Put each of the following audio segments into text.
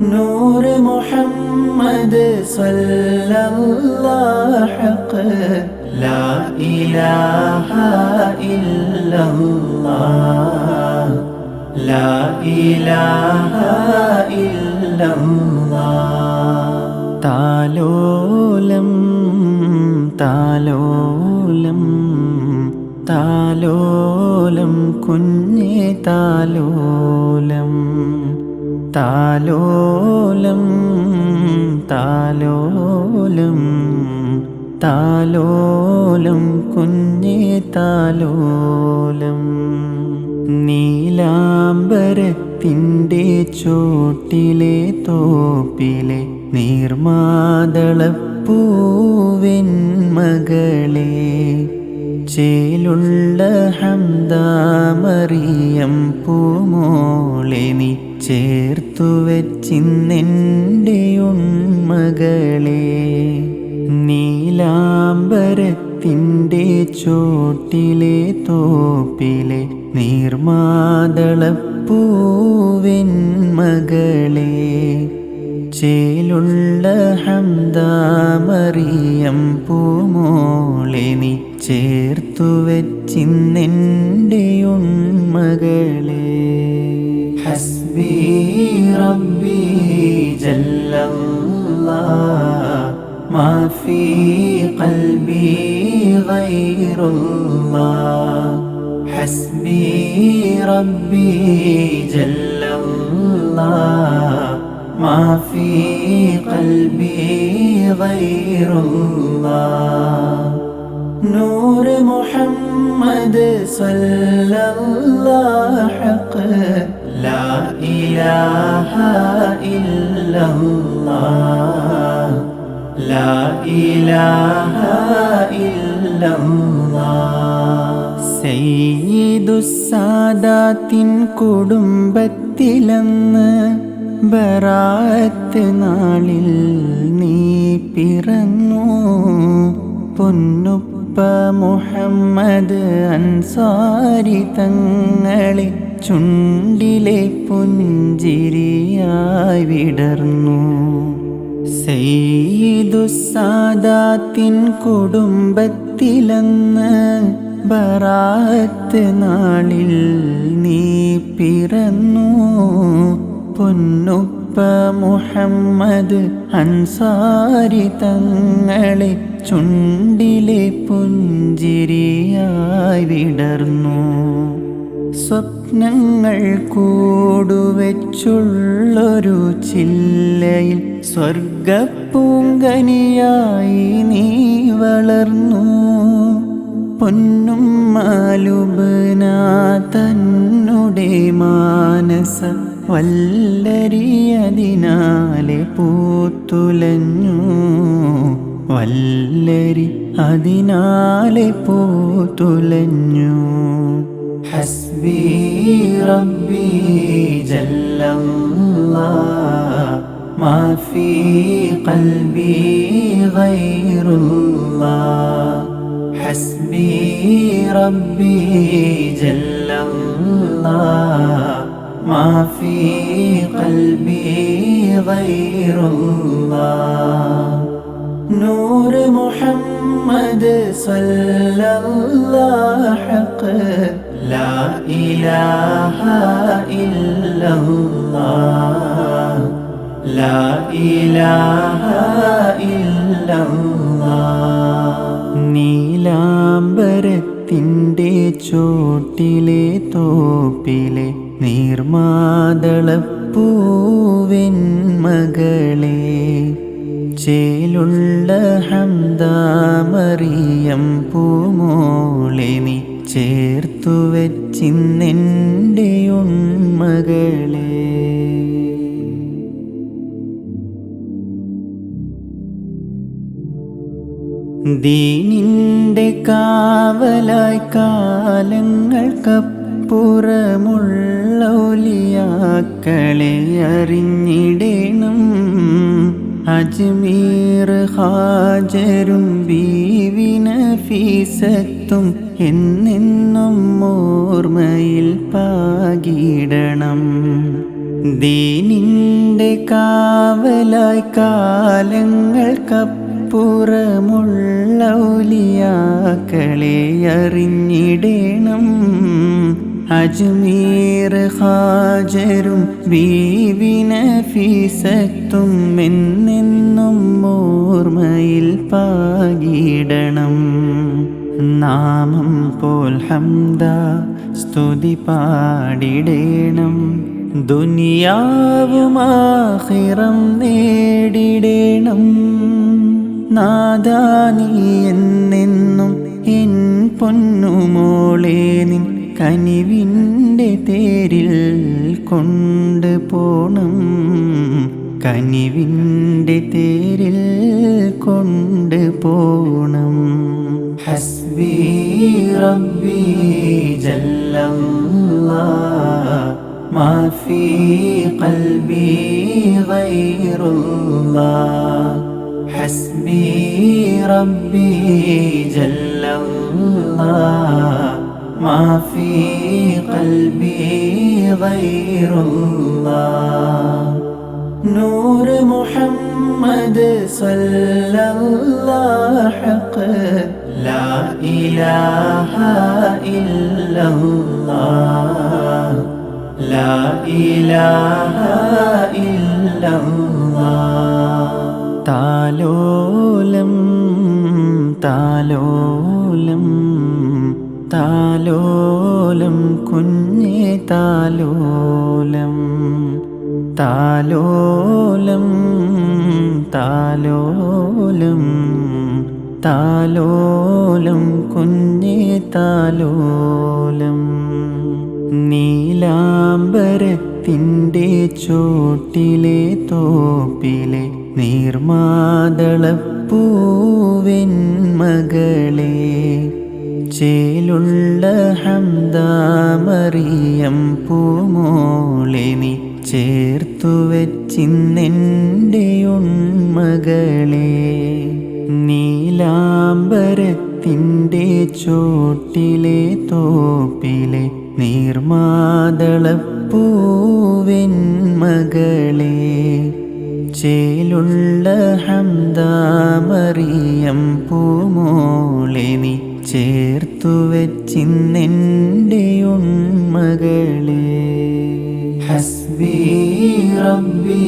നൂറ് മുഹമ്മദ് ഹക്ക്. ലാ ഇലാഹ ഇല്ലല്ലാഹ്. ലാ ഇലാഹ ഇല്ലല്ലാഹ്. താലോലം താലോലം താലോലം കുഞ്ഞേ താലോലം. താലോലം താലോലം താലോലം കുഞ്ഞേ താലോലം. നീലാംബരത്തിന്റെ ചോട്ടിലെ തോപ്പിലെ നീർമാതളപ്പൂവിൻ മകളെ ചേലുള്ള ഹംദാമറിയം പൂമോളെ നീ ചേർത്തു വെച്ചിന്നെന്റെ ഉൺമകളെ നീലാംബരത്തിന്റെ ചോട്ടിലെ തോപ്പിലെ നീർമാതളപ്പൂവൻ മകളെ ചേലുള്ള ഹംദാമറിയം പൂമോളെ നീ ചേർത്തു വെച്ചിന്നെന്റെ ഉൺമകളെ ربي ربي جل الله. ما في قلبي غير الله. حسبي ربي جل الله. ما في قلبي غير الله. نور محمد صلى الله حقه إله إلا الله لا إله إلا الله സയ്യിദുസാദാത്തിൻ കുടുംബത്തിലെന്ന് ബറാത്ത് നാളിൽ നീ പിറന്നു പൊന്നുപ്പ മുഹമ്മദ് അൻസാരി തങ്ങളെ ചുണ്ടിലെ പുഞ്ചിരിയായി വിടർന്നു. സയ്യിദുസാദാത്തിൻ കുടുംബത്തിലെന്ന് ബറാത്ത് നാളിൽ നീ പിറന്നു. പൊന്നുപ്പ മുഹമ്മദ് അൻസാരി തങ്ങളെ ചുണ്ടിലെ പുഞ്ചിരിയായി വിടർന്നു. സ്വപ്നങ്ങൾ കൂടുവെച്ചുള്ളൊരു ചില്ലയിൽ സ്വർഗപ്പൂങ്കനിയായി നീ വളർന്നു. പൊന്നും മാലുബന തന്നുടെ മാനസ വല്ലരിയതിനാലെ പൂത്തുലഞ്ഞു. വല്ലരി അതിനാലെ പൂത്തുലഞ്ഞു. حسبي ربي جل الله. ما في قلبي غير الله. حسبي ربي جل الله. ما في قلبي غير الله. نور محمد صلى الله حق لا إله إلا الله لا إله إلا الله നീലാംബരത്തിൻ്റെ ചോട്ടിലെ തോപ്പിലെ നീർമാതളപ്പൂവൻ മകളെ ചേലുള്ള ഹംദാമറിയം പൂമോളെ നീ ചേർത്തു ചേർത്തുവെച്ചിന്നെന്റെ ഉണ്മകളെ ദീനിന്റെ കാവലായി കാലങ്ങൾക്കപ്പുറമുള്ള ഒലിയാക്കളെ അറിഞ്ഞിടണം. അജ്മീർ ഹാജരും ബീവിന ഫീസത്തും എന്നെന്നും ഓർമ്മയിൽ പാകിടണം. ദീനിന്റെ കാവലായി കാലങ്ങൾക്കപ്പുറമുള്ള ഔലിയാക്കളെ അറിഞ്ഞിടണം. അജ്മീർ ഹാജരും ബീവി ഫീസത്തും എന്നെന്നും ഓർമ്മയിൽ പാകിടണം. നാമം പോൽ ഹംദ സ്തുതി പാടിടേണം. ദുനിയാവുമാഹിറം നേടിടേണം. നാദാ നീ എന്നെന്നും എൻ പൊന്നുമോളേ നിൻ കനിവിൻ്റെ തേരിൽ കൊണ്ട് പോണം കനിവിൻ്റെ തേരിൽ കൊണ്ട് പോണം ഹസ്ബി റബ്ബി ജല്ലല്ലാഹ് ما في قلبي غير الله حسبي ربي جل الله ما في قلبي غير الله. نور محمد صلى الله حق لا إله إلا الله. لا إله إلا الله. تعالوا താലോലം താലോലം താലോലം താലോലം കുഞ്ഞേ താലോലം. നീലാംബരത്തിന്റെ ചോട്ടിലെ തോപ്പിലെ നീർമാതളപ്പൂവിൻ മകളെ ചേലുള്ള ഹംദാമറിയം പൂമോളെ നീ ചേർത്തു വെച്ചിന്നെന്റെ ഉൺമകളെ നീലാംബരത്തിന്റെ ചോട്ടിലെ തോപ്പിലെ നീർമാതളപ്പൂവിൻ മകളെ ചേലുള്ള ഹംദാമറിയം പൂമോളെ നീ ചേർത്തു വെച്ചിന്നെന്റെ ഉണ്മകളെ ഹസ്ബി റബ്ബി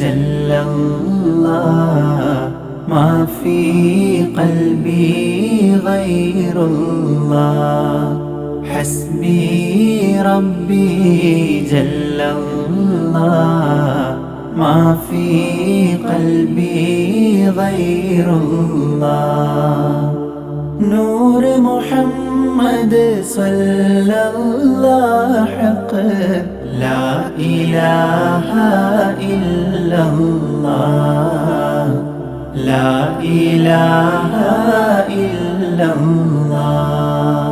ജല്ലല്ലാ മാ ഖൽബി ഗൈറുല്ലാ. ഹസ്ബി റബ്ബി ജല്ലല്ലാ മാ ഫീ ഖൽബി ഗൈറുല്ലാ. نور محمد صلى الله حق لا إله إلا الله. لا إله إلا الله.